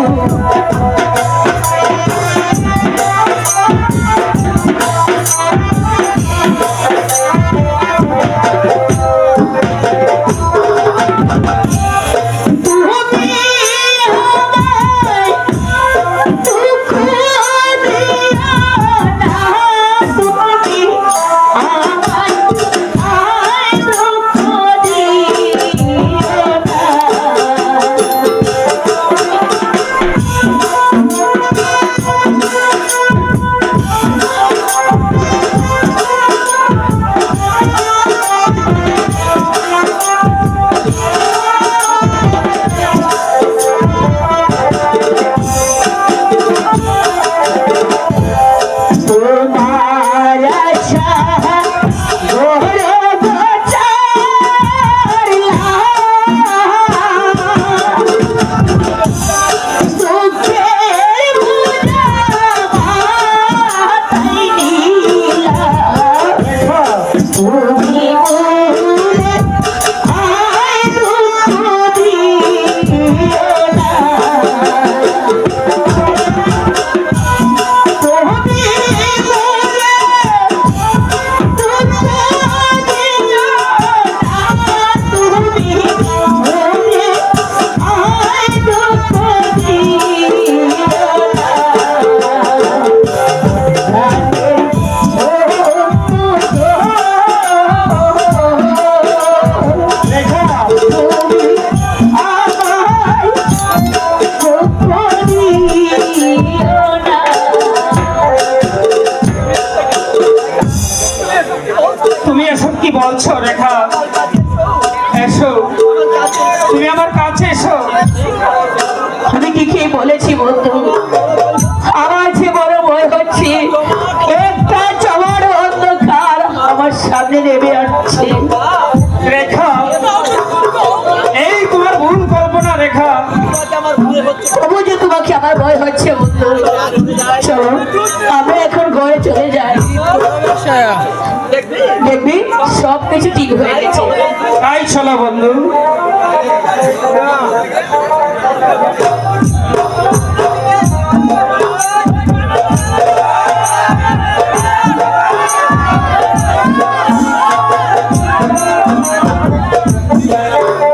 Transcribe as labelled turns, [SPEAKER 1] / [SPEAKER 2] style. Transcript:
[SPEAKER 1] Oh. try. বলছো রেখা? এসো। তুমি আমার কাছে এসো।
[SPEAKER 2] আমি কি কি বলেছি বন্ধু? আমার যে বড় ভয় হচ্ছে। একটা চমার অন্ধকার আমার সামনে নেমে
[SPEAKER 1] রেখা।
[SPEAKER 2] তবু যে তোমাকে আমার ভয় হচ্ছে বন্ধু। চলো আমরা এখন ঘরে চলে যাই। দেখবি সব কিছু ঠিক হয়ে গেছে।
[SPEAKER 1] তাই চলো বন্ধু।